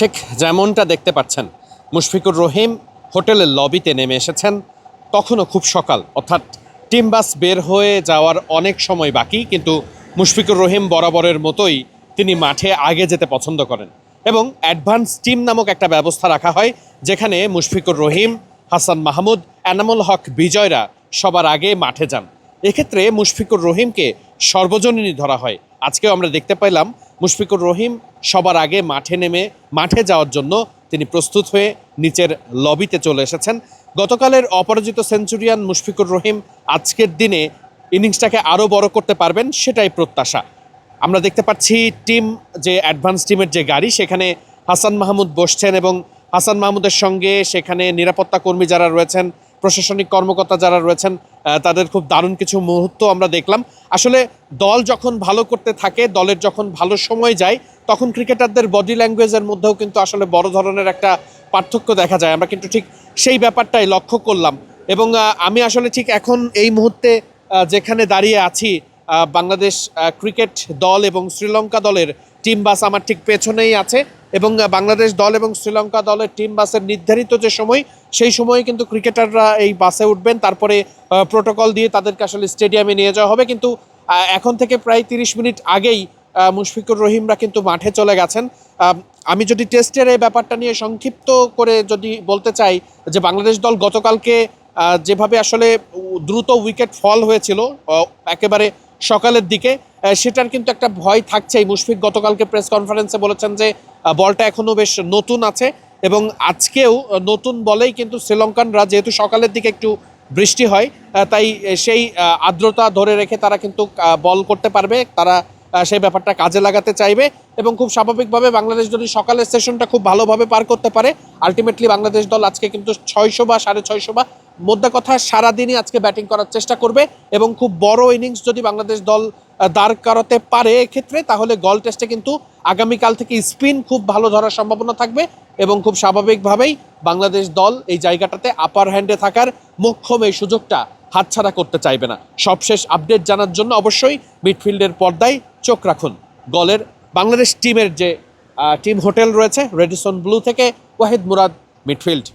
ঠিক যেমনটা দেখতে পাচ্ছেন, মুশফিকুর রহিম হোটেলের লবিতে নেমে এসেছেন। তখনও খুব সকাল, অর্থাৎ টিম বাস বের হয়ে যাওয়ার অনেক সময় বাকি, কিন্তু মুশফিকুর রহিম বরাবরের মতোই তিনি মাঠে আগে যেতে পছন্দ করেন এবং অ্যাডভান্স টিম নামক একটা ব্যবস্থা রাখা হয়, যেখানে মুশফিকুর রহিম, হাসান মাহমুদ, এনামুল হক, বিজয়রা সবার আগে মাঠে যান। এক্ষেত্রে মুশফিকুর রহিমকে সর্বজনীনই ধরা হয়। আজকেও আমরা দেখতে পেলাম মুশফিকুর রহিম সবার আগে মাঠে নেমে মাঠে যাওয়ার জন্য তিনি প্রস্তুত হয়ে নিচের লবিতে চলে এসেছেন। গতকালের অপরাজিত সেঞ্চুরিয়ান মুশফিকুর রহিম আজকের দিনে ইনিংসটাকে আরও বড় করতে পারবেন সেটাই প্রত্যাশা। আমরা দেখতে পাচ্ছি টিম যে অ্যাডভান্স টিমের যে গাড়ি, সেখানে হাসান মাহমুদ বসছেন এবং হাসান মাহমুদের সঙ্গে সেখানে নিরাপত্তা কর্মী যারা রয়েছেন প্রশাসনিক কর্মকর্তা যারা রয়েছেন তাদের খুব দারুণ কিছু মুহূর্ত আমরা দেখলাম। আসলে দল যখন ভালো করতে থাকে, দলের যখন ভালো সময় যায়, তখন ক্রিকেটারদের বডি ল্যাঙ্গুয়েজের মধ্যেও কিন্তু আসলে বড় ধরনের একটা পার্থক্য দেখা যায়। আমরা কিন্তু ঠিক সেই ব্যাপারটাই লক্ষ্য করলাম। এবং আমি আসলে ঠিক এখন এই মুহূর্তে যেখানে দাঁড়িয়ে আছি বাংলাদেশ ক্রিকেট দল এবং শ্রীলঙ্কা দলের টিম বাস আমার ঠিক পেছনেই আছে। এবং বাংলাদেশ দল এবং শ্রীলঙ্কা দলের টিম বাসের নির্ধারিত যে সময়, সেই সময়ে কিন্তু ক্রিকেটাররা এই বাসে উঠবেন। তারপরে প্রোটোকল দিয়ে তাদেরকে আসলে স্টেডিয়ামে নিয়ে যাওয়া হবে। কিন্তু এখন থেকে প্রায় তিরিশ মিনিট আগেই মুশফিকুর রহিমরা কিন্তু মাঠে চলে গেছেন। আমি যদি টেস্টের এই ব্যাপারটা নিয়ে সংক্ষিপ্ত করে যদি বলতে চাই যে বাংলাদেশ দল গতকালকে যেভাবে আসলে দ্রুত উইকেট ফল হয়েছিল একেবারে সকালের দিকে সেটার কিন্তু একটা ভয় থাকছেই মুশফিক গতকালকে প্রেস কনফারেন্সে বলেছেন যে বলটা এখনও বেশ নতুন আছে এবং আজকেও নতুন বলেই কিন্তু শ্রীলঙ্কানরা যেহেতু সকালের দিকে একটু বৃষ্টি হয় তাই সেই আর্দ্রতা ধরে রেখে তারা কিন্তু বল করতে পারবে। তারা সেই ব্যাপারটা কাজে লাগাতে চাইবে এবং খুব স্বাভাবিকভাবে বাংলাদেশ যদি সকালের সেশনটা খুব ভালোভাবে পার করতে পারে, আলটিমেটলি বাংলাদেশ দল আজকে কিন্তু ছয়শো বা সাড়ে ছয়শো বা মোদ্দা কথা, সারাদিনই আজকে ব্যাটিং করার চেষ্টা করবে এবং খুব বড় ইনিংস যদি বাংলাদেশ দল দাঁড় করাতে পারে এক্ষেত্রে, তাহলে গল টেস্টে কিন্তু আগামীকাল থেকে স্পিন খুব ভালো ধরার সম্ভাবনা থাকবে এবং খুব স্বাভাবিকভাবেই বাংলাদেশ দল এই জায়গাটাতে আপার হ্যান্ডে থাকার মোক্ষম এই সুযোগটা হাতছাড়া করতে চাইবে না। সবশেষ আপডেট জানার জন্য অবশ্যই মিডফিল্ডের পর্দায় চোখ রাখুন। গলের বাংলাদেশ টিমের যে টিম হোটেল রয়েছে রেডিসন ব্লু থেকে ওয়াহিদ মুরাদ মিডফিল্ড